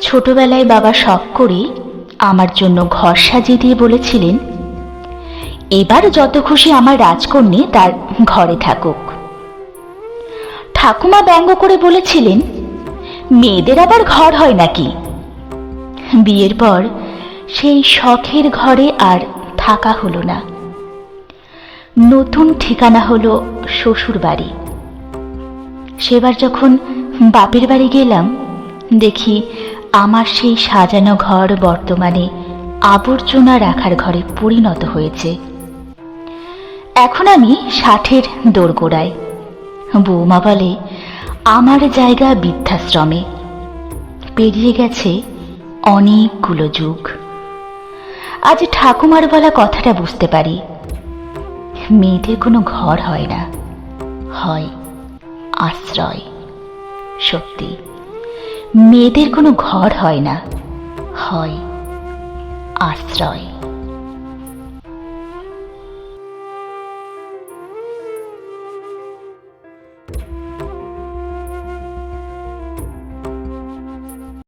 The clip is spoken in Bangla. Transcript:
ছোটবেলায় বাবা শখ করে আমার জন্য ঘর সাজিয়ে দিয়ে বলেছিলেন, এবার যত খুশি আমার রাজকন্যে তার ঘরে থাকুক। ঠাকুমা ব্যঙ্গ করে বলেছিলেন, মেয়েদের আবার ঘর হয় নাকি? বিয়ের পর সেই শখের ঘরে আর থাকা হলো না। নতুন ঠিকানা হলো শ্বশুর বাড়ি। সেবার যখন বাপের বাড়ি গেলাম, দেখি আমার সেই সাজানো ঘর বর্তমানে আবর্জনা রাখার ঘরে পরিণত হয়েছে। এখন আমি ষাটের দোরগোড়ায়। বৌমা বলে, আমার জায়গা বৃদ্ধাশ্রমে। পেরিয়ে গেছে অনেকগুলো যুগ। আজ ঠাকুমার বলা কথাটা বুঝতে পারি। মেয়েদের কোনো ঘর হয় না। হয় আশ্রয়। সত্যি। মেয়েদের কোনো ঘর হয় না। হয় আশ্রয়।